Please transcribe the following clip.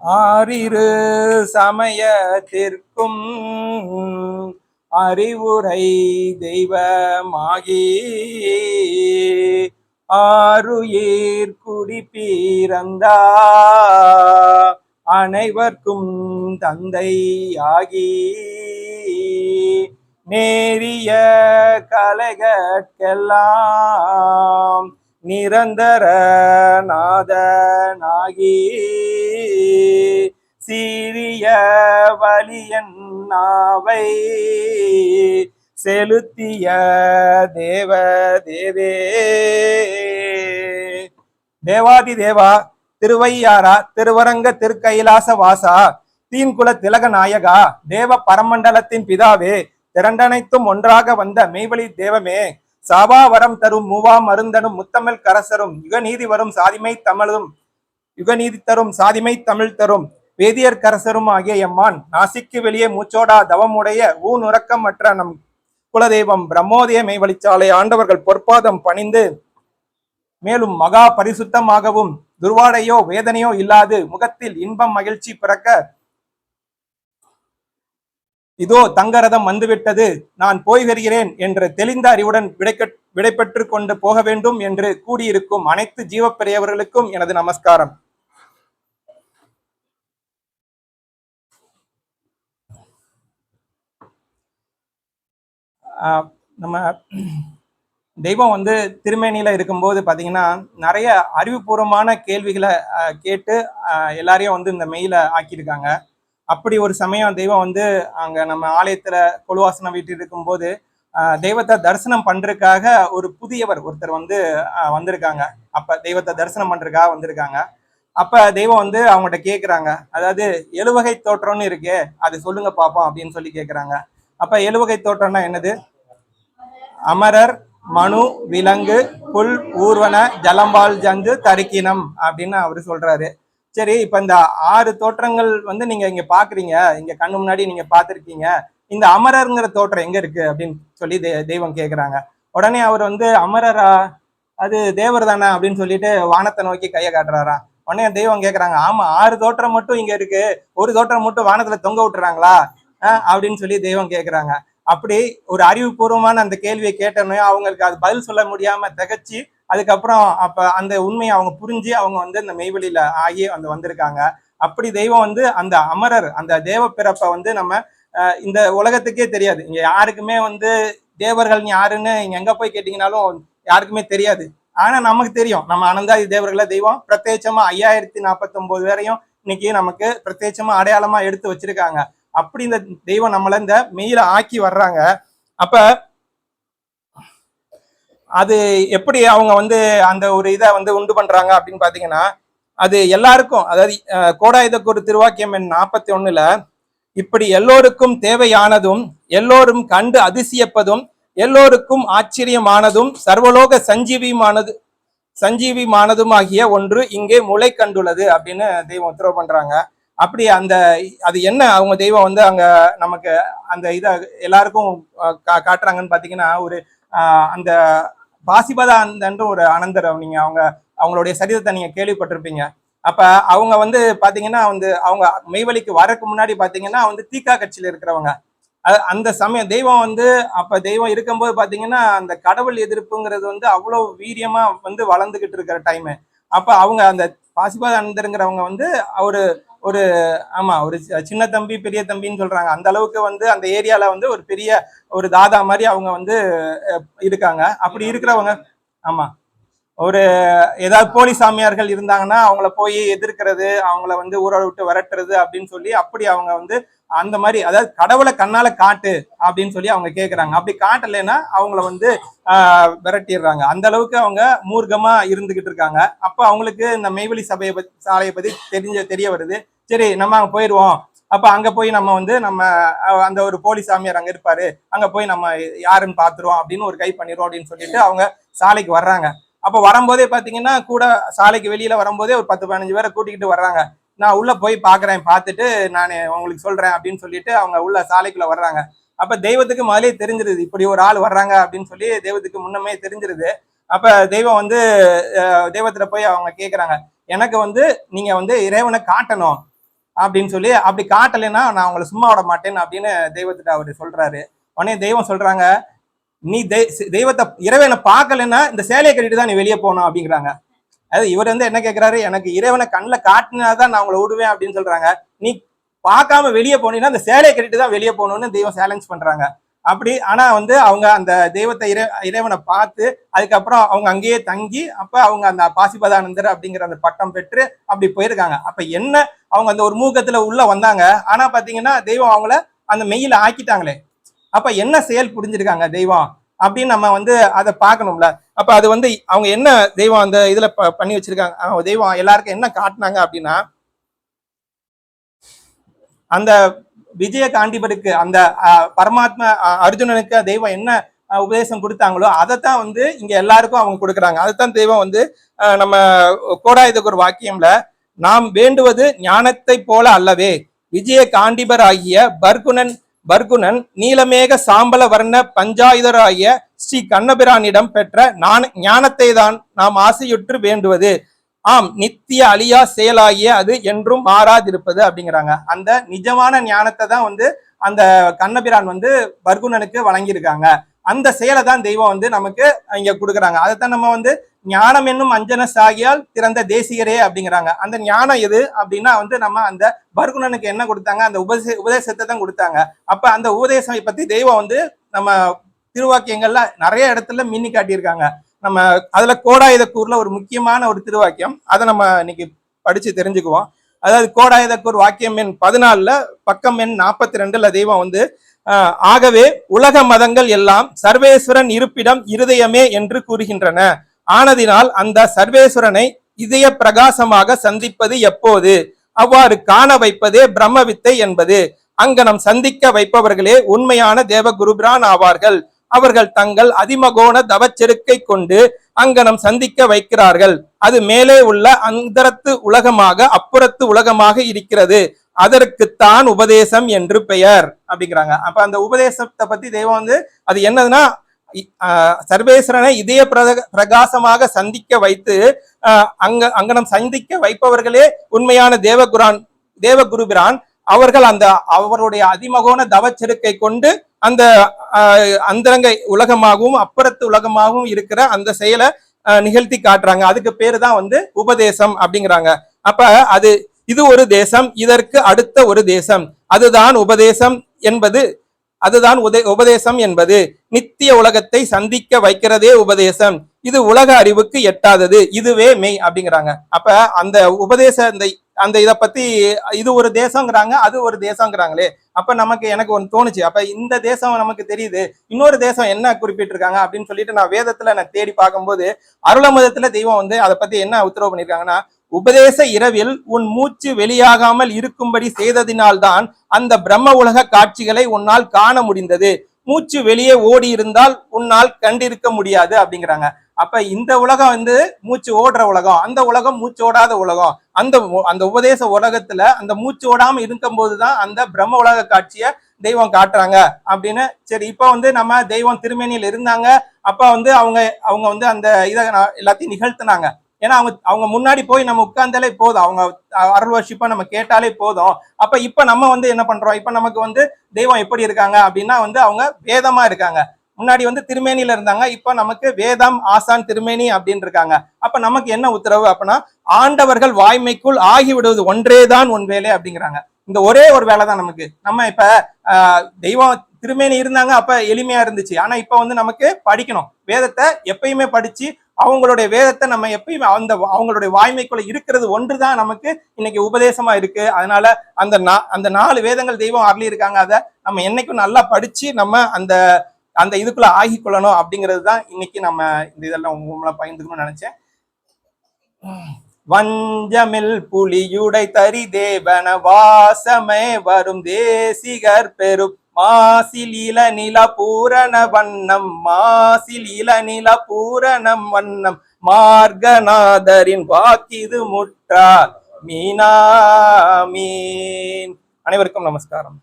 ஆறிரு சமயத்திற்கும் அறிவுரை தெய்வமாகி ஆருயிர் குடிப்பீரந்தா அனைவர்க்கும் தந்தையாகி நேரிய கலைகட்கெல்லாம் நிரந்தர நாதனாகி சீரிய வலியன் நாவை செலுத்திய தேவ தேவே. தேவாதி தேவா திருவையாரா திருவரங்க திருக்கைலாச வாசா தீன்குல திலக நாயகா தேவ பரமண்டலத்தின் பிதாவே திரண்டனைத்தும் ஒன்றாக வந்த மெய்வழி தேவமே சாபா வரம் தரும் மூவா மருந்தனும் முத்தமிழ் கரசரும் யுகநீதி வரும் சாதிமை தமிழும் யுகநீதி தரும் சாதிமை தமிழ் தரும் வேதியர் கரசரும் ஆகிய எம்மான் நாசிக்கு வெளியே மூச்சோடா தவமுடைய ஊனுறக்கம் மற்ற நம் குலதெய்வம் பிரம்மோதய மெய்வழிச்சாலை ஆண்டவர்கள் பொற்பாதம் பணிந்து மேலும் மகா பரிசுத்தமாகவும் துர்வாடையோ வேதனையோ இல்லாது முகத்தில் இன்பம் மகிழ்ச்சி பிறக்க இதோ தங்கரதம் வந்துவிட்டது நான் போய் வருகிறேன் என்று தெளிந்த அறிவுடன் விடைக்க விடைபெற்று கொண்டு போக வேண்டும் என்று கூடியிருக்கும் அனைத்து ஜீவப்பெரியவர்களுக்கும் எனது நமஸ்காரம். ஆஹ் நம்ம தெய்வம் வந்து திருமேனியில இருக்கும்போது பார்த்தீங்கன்னா நிறைய அறிவுபூர்வமான கேள்விகளை கேட்டு எல்லாரையும் வந்து இந்த மெயில ஆக்கியிருக்காங்க. அப்படி ஒரு சமயம் தெய்வம் வந்து அங்க நம்ம ஆலயத்துல கொலுவாசனம் வீட்டு இருக்கும்போது ஆஹ் தெய்வத்தை தரிசனம் பண்றதுக்காக ஒரு புதியவர் ஒருத்தர் வந்து வந்திருக்காங்க. அப்ப தெய்வத்தை தரிசனம் பண்றதுக்காக வந்திருக்காங்க. அப்ப தெய்வம் வந்து அவங்ககிட்ட கேட்குறாங்க அதாவது எழுவகை தோற்றம்னு இருக்கே அது சொல்லுங்க பார்ப்போம் அப்படின்னு சொல்லி கேட்குறாங்க அப்ப எழுவகை தோற்றம்னா என்னது? அமரர் மனு விலங்கு புல் ஊர்வன ஜலம்பால் ஜந்து தரிக்கினம் அப்படின்னு அவர் சொல்றாரு. சரி இப்ப இந்த ஆறு தோற்றங்கள் வந்து நீங்க இங்க பாக்குறீங்க. இங்க கண்ணு முன்னாடி நீங்க பாத்திருக்கீங்க. இந்த அமரர்ங்கிற தோற்றம் எங்க இருக்கு? அப்படின்னு சொல்லி தெ- தெய்வம் கேட்குறாங்க உடனே அவர் வந்து அமரரா அது தேவர் தானே? அப்படின்னு சொல்லிட்டு வானத்தை நோக்கி கையை காட்டுறாரா. உடனே தெய்வம் கேட்குறாங்க ஆமா ஆறு தோற்றம் மட்டும் இங்க இருக்கு. ஒரு தோற்றம் மட்டும் வானத்துல தொங்க விட்டுறாங்களா? அப்படின்னு சொல்லி தெய்வம் கேட்குறாங்க அப்படி ஒரு அறிவுபூர்வமான அந்த கேள்வியை கேட்டோன்னே அவங்களுக்கு அது பதில் சொல்ல முடியாம திகச்சு அதுக்கப்புறம் அப்ப அந்த உண்மையை அவங்க புரிஞ்சு அவங்க வந்து இந்த மெய்வெளியில ஆகி வந்து வந்திருக்காங்க. அப்படி தெய்வம் வந்து அந்த அமரர் அந்த தேவ பிறப்பை வந்து நம்ம இந்த உலகத்துக்கே தெரியாது. இங்க யாருக்குமே வந்து தேவர்கள் யாருன்னு இங்க எங்க போய் கேட்டீங்கனாலும் யாருக்குமே தெரியாது. ஆனா நமக்கு தெரியும். நம்ம அனந்தாதி தேவர்களை தெய்வம் பிரத்யேகமா ஐயாயிரத்தி நாற்பத்தி ஒன்பது பேரையும் இன்னைக்கு நமக்கு பிரத்யேகமா அடையாளமா எடுத்து வச்சிருக்காங்க. அப்படி இந்த தெய்வம் நம்மள இந்த மெயில ஆக்கி வர்றாங்க. அப்ப அது எப்படி அவங்க வந்து அந்த ஒரு இதை வந்து உண்டு பண்றாங்க அப்படின்னு பாத்தீங்கன்னா அது எல்லாருக்கும் அதாவது கோடாயுதக்கூறு திருவாக்கியம் எண் நாற்பத்தி ஒண்ணுல இப்படி எல்லோருக்கும் தேவையானதும் எல்லோரும் கண்டு அதிசயப்பதும் எல்லோருக்கும் ஆச்சரியமானதும் சர்வலோக சஞ்சீவியுமானது சஞ்சீவிமானதும் ஆகிய ஒன்று இங்கே முளை கண்டுள்ளது அப்படின்னு தெய்வம் உத்தரவு பண்றாங்க. அப்படி அந்த அது என்ன அவங்க தெய்வம் வந்து அங்க நமக்கு அந்த இதை எல்லாருக்கும் கா- காட்டுறாங்கன்னு பாத்தீங்கன்னா ஒரு அந்த பாசிபதா அந்தன்ற ஒரு அனந்தர் நீங்க அவங்க அவங்களுடைய சரிதத்தை நீங்க கேள்விப்பட்டிருப்பீங்க. அப்ப அவங்க வந்து பாத்தீங்கன்னா வந்து அவங்க மெய்வழிக்கு வரக்கு முன்னாடி பாத்தீங்கன்னா வந்து தீக்கா கட்சியில இருக்கிறவங்க. அந்த சமயம் தெய்வம் வந்து அப்ப தெய்வம் இருக்கும்போது பாத்தீங்கன்னா அந்த கடவுள் எதிர்ப்புங்கிறது வந்து அவ்வளவு வீரியமா வந்து வளர்ந்துகிட்டு இருக்கிற டைமு அப்ப அவங்க அந்த பாசிபாத அனந்தருங்கிறவங்க வந்து அவரு ஒரு ஆமா ஒரு சின்ன தம்பி பெரிய தம்பின்னு சொல்றாங்க. அந்த அளவுக்கு வந்து அந்த ஏரியால வந்து ஒரு பெரிய ஒரு தாதா மாதிரி அவங்க வந்து இருக்காங்க. அப்படி இருக்கிறவங்க ஆமா. ஒரு ஏதாவது போலி சாமியார்கள் இருந்தாங்கன்னா அவங்கள போய் எதிர்க்கிறது அவங்கள வந்து ஊரை விட்டு விரட்டுறது அப்படின்னு சொல்லி அப்படி அவங்க வந்து அந்த மாதிரி அதாவது கடவுளை கண்ணால காட்டு அப்படின்னு சொல்லி அவங்க கேக்குறாங்க. அப்படி காட்டலைன்னா அவங்கள வந்து விரட்டிடுறாங்க. அந்த அளவுக்கு அவங்க மூர்க்கமா இருந்துகிட்டு இருக்காங்க. அப்ப அவங்களுக்கு இந்த மெய்வெளி சபையை பத்தி சாலையை பத்தி தெரிஞ்ச தெரிய வருது. சரி நம்ம அங்க போயிடுவோம் அப்ப அங்க போய் நம்ம வந்து நம்ம அந்த ஒரு போலி சாமியார் அங்க இருப்பாரு. அங்க போய் நம்ம யாருன்னு பாத்துருவோம் அப்படின்னு ஒரு கை பண்ணிடுவோம் அப்படின்னு சொல்லிட்டு அவங்க சாலைக்கு வர்றாங்க. அப்ப வரும்போதே பாத்தீங்கன்னா கூட சாலைக்கு வெளியில வரும்போதே ஒரு பத்து பதினஞ்சு பேரை கூட்டிக்கிட்டு வர்றாங்க. நான் உள்ள போய் பாக்குறேன் பார்த்துட்டு நான் உங்களுக்கு சொல்றேன் அப்படின்னு சொல்லிட்டு அவங்க உள்ள சாலைக்குள்ள வர்றாங்க. அப்ப தெய்வத்துக்கு முதலே தெரிஞ்சிருது இப்படி ஒரு ஆள் வர்றாங்க அப்படின்னு சொல்லி தெய்வத்துக்கு முன்னமே தெரிஞ்சிருது. அப்ப தெய்வம் வந்து அஹ், தெய்வத்துல போய் அவங்க கேக்குறாங்க எனக்கு வந்து நீங்க வந்து இறைவனை காட்டணும். அப்படின்னு சொல்லி அப்படி காட்டலைன்னா நான் அவங்கள சும்மா விட மாட்டேன் அப்படின்னு தெய்வத்திட்ட அவர் சொல்றாரு. உடனே தெய்வம் சொல்றாங்க நீ தெய்- தெய்வத்தை இறைவனை பார்க்கலைன்னா இந்த சேலையை கட்டிட்டு தான் நீ வெளியே போகணும் அப்படிங்கிறாங்க. அதாவது இவர் வந்து என்ன கேட்கிறாரு எனக்கு இறைவனை கண்ணில் காட்டினாதான் நான் உங்களை விடுவேன் அப்படின்னு சொல்றாங்க. நீ பார்க்காம வெளியே போனீங்கன்னா அந்த சேலையை கட்டிட்டு தான் வெளியே போகணும்னு தெய்வம் சேலஞ்ச் பண்றாங்க. அப்படி ஆனா வந்து அவங்க அந்த தெய்வத்தை இறை இறைவனை பார்த்து அதுக்கப்புறம் அவங்க அங்கேயே தங்கி அப்ப அவங்க அந்த பாசிபதானந்தர் அப்படிங்கிற அந்த பட்டம் பெற்று அப்படி போயிருக்காங்க. அப்ப என்ன அவங்க அந்த ஒரு மூக்கத்துல உள்ள வந்தாங்க. ஆனா பாத்தீங்கன்னா தெய்வம் அவங்கள அந்த மெயில ஆக்கிட்டாங்களே. அப்ப என்ன செயல் புரிஞ்சிருக்காங்க தெய்வம்? அப்படின்னு நம்ம வந்து அதை பார்க்கணும்ல. அப்ப அது வந்து அவங்க என்ன தெய்வம் அந்த இதுல ப- பண்ணி வச்சிருக்காங்க? தெய்வம் எல்லாருக்கும் என்ன காட்டினாங்க அப்படின்னா அந்த விஜய காண்டிபருக்கு அந்த பரமாத்ம பரமாத்மா அர்ஜுனனுக்கு தெய்வம் என்ன உபதேசம் கொடுத்தாங்களோ அதைத்தான் வந்து இங்க எல்லாருக்கும் அவங்க கொடுக்குறாங்க. அதைத்தான் தெய்வம் வந்து நம்ம கோடாயுதகுர் வாக்கியம்ல நாம் வேண்டுவது ஞானத்தை போல அல்லவே. விஜய காண்டிபர் ஆகிய பர்குணன் பர்குணன் நீலமேக சாம்பல வர்ண பஞ்சாயுதராகிய ஸ்ரீ கண்ணபிரானிடம் பெற்ற ஞான ஞானத்தை தான் நாம் ஆசையுற்று வேண்டுவது. ஆம் நித்திய அழியா செயலாகிய அது என்றும் மாறாதிருப்பது அப்படிங்கிறாங்க. அந்த நிஜமான ஞானத்தை தான் வந்து அந்த கண்ணபிரான் வந்து பர்குணனுக்கு வழங்கியிருக்காங்க. அந்த செயலை தான் தெய்வம் வந்து நமக்கு இங்க கொடுக்குறாங்க. அதைத்தான் நம்ம வந்து ஞானம் என்னும் அஞ்சன சாகியால் திறந்த தேசிகரே அப்படிங்கிறாங்க. அந்த ஞானம் எது அப்படின்னா வந்து நம்ம அந்த பர்குணனுக்கு என்ன கொடுத்தாங்க? அந்த உபதேச உபதேசத்தை தான் கொடுத்தாங்க. அப்ப அந்த உபதேசம் பத்தி தெய்வம் வந்து நம்ம திருவாக்கியங்கள்ல நிறைய இடத்துல மின்னி காட்டியிருக்காங்க. நம்ம அதுல கோடாயுதக்கூரில் ஒரு முக்கியமான ஒரு திருவாக்கியம். அதை நம்ம இன்னைக்கு படிச்சு தெரிஞ்சுக்குவோம். அதாவது கோடாயுதக்கூர் வாக்கியம் எண் பதினாலுல பக்கம் எண் நாற்பத்தி ரெண்டுல தெய்வம் வந்து ஆகவே உலக மதங்கள் எல்லாம் சர்வேஸ்வரன் இருப்பிடம் இருதயமே என்று கூறுகின்றன. ஆனதினால் அந்த சர்வேஸ்வரனை இதய பிரகாசமாக சந்திப்பது எப்போது? அவ்வாறு காண வைப்பதே பிரம்ம வித்தை என்பது. அங்கனம் சந்திக்க வைப்பவர்களே உண்மையான தேவ குருபிரான் ஆவார்கள். அவர்கள் தங்கள் அதிமகோண தவச்செருக்கை கொண்டு அங்கனம் சந்திக்க வைக்கிறார்கள். அது மேலே உள்ள அந்தரத்து உலகமாக அப்புறத்து உலகமாக இருக்கிறது. அதற்குத்தான் உபதேசம் என்று பெயர் அப்படிங்கிறாங்க. அப்ப அந்த உபதேசத்தை பத்தி தெய்வம் வந்து அது என்னதுன்னா சர்வேஸ்வரனை இதய பிரக- பிரகாசமாக சந்திக்க வைத்து அங்க அங்கனம் சந்திக்க வைப்பவர்களே உண்மையான தேவகுரான் தேவகுருபிரான். அவர்கள் அந்த அவருடைய அதிமகோண தவச்செருக்கை கொண்டு அந்த அந்தரங்க உலகமாகவும் அப்புறத்து உலகமாகவும் இருக்கிற அந்த செயலை நிகழ்த்தி காட்டுறாங்க. அதுக்கு பேரு தான் வந்து உபதேசம் அப்படிங்கிறாங்க. அப்ப அது இது ஒரு தேசம் இதற்கு அடுத்த ஒரு தேசம். அதுதான் உபதேசம் என்பது அதுதான் உதே உபதேசம் என்பது. நித்திய உலகத்தை சந்திக்க வைக்கிறதே உபதேசம். இது உலக அறிவுக்கு எட்டாதது. இதுவே மெய் அப்படிங்கிறாங்க. அப்ப அந்த உபதேச இந்த அந்த இதை பத்தி இது ஒரு தேசங்கிறாங்க அது ஒரு தேசங்கிறாங்களே. அப்ப நமக்கு எனக்கு ஒன்று தோணுச்சு. அப்ப இந்த தேசம் நமக்கு தெரியுது. இன்னொரு தேசம் என்ன குறிப்பிட்டிருக்காங்க அப்படின்னு சொல்லிட்டு நான் வேதத்துல நான் தேடி பார்க்கும்போது அருளமுதத்துல தெய்வம் வந்து அதை பத்தி என்ன உத்தரவு பண்ணியிருக்காங்கன்னா உபதேச இரவில் உன் மூச்சு வெளியாகாமல் இருக்கும்படி செய்ததினால்தான் அந்த பிரம்ம உலக காட்சிகளை உன்னால் காண முடிந்தது. மூச்சு வெளியே ஓடி இருந்தால் உன்னால் கண்டிருக்க முடியாது அப்படிங்கிறாங்க. அப்ப இந்த உலகம் வந்து மூச்சு ஓடுற உலகம். அந்த உலகம் மூச்சு ஓடாத உலகம். அந்த அந்த உபதேச உலகத்துல அந்த மூச்சு ஓடாம இருக்கும்போது தான் அந்த பிரம்ம உலக காட்சியை தெய்வம் காட்டுறாங்க அப்படின்னு. சரி இப்ப வந்து நம்ம தெய்வம் திருமேனியில் இருந்தாங்க. அப்ப வந்து அவங்க அவங்க வந்து அந்த இதை எல்லாத்தையும் நிகழ்த்தினாங்க. ஏன்னா அவங்க அவங்க முன்னாடி போய் நம்ம உட்கார்ந்தாலே போதும். அவங்க அருள் வர்ஷிப்பா நம்ம கேட்டாலே போதும். அப்ப இப்ப நம்ம வந்து என்ன பண்றோம்? இப்ப நமக்கு வந்து தெய்வம் எப்படி இருக்காங்க அப்படின்னா வந்து அவங்க வேதமா இருக்காங்க. முன்னாடி வந்து திருமேனியில இருந்தாங்க இப்போ நமக்கு வேதம் ஆசான் திருமேனி அப்படின்னு இருக்காங்க அப்ப நமக்கு என்ன உத்தரவு அப்படின்னா ஆண்டவர்கள் வாய்மைக்குள் ஆகிவிடுவது ஒன்றே தான் உன் வேலை அப்படிங்கிறாங்க. இந்த ஒரே ஒரு வேலை தான் நமக்கு. நம்ம இப்ப ஆஹ், தெய்வம் திருமேனி இருந்தாங்க அப்ப எளிமையா இருந்துச்சு. ஆனா இப்ப வந்து நமக்கு படிக்கணும். வேதத்தை எப்பயுமே படிச்சு அவங்களுடைய வேதத்தை நம்ம எப்பயுமே அந்த அவங்களுடைய வாய்மைக்குள்ள இருக்கிறது ஒன்றுதான் நமக்கு இன்னைக்கு உபதேசமா இருக்கு. அதனால அந்த நா- அந்த நாலு வேதங்கள் தெய்வம் அருளி இருக்காங்க அதை நம்ம என்னைக்கும் நல்லா படிச்சு நம்ம அந்த அந்த இதுக்குள்ள ஆகிக்கொள்ளணும் அப்படிங்கிறது தான் இன்னைக்கு நம்ம இந்த இதெல்லாம் உங்களை பயந்துக்கணும்னு நினைச்சேன். வஞ்சமில் புலியுடை தரி தேவன வாசமே வரும் தேசிகர் பெரும். மாசில் இள நில பூரண வண்ணம் மாசில் இள நில பூரணம் வண்ணம். மார்கநாதரின் வாக்கிது முற்றார் மீனா மீன். அனைவருக்கும் நமஸ்காரம்.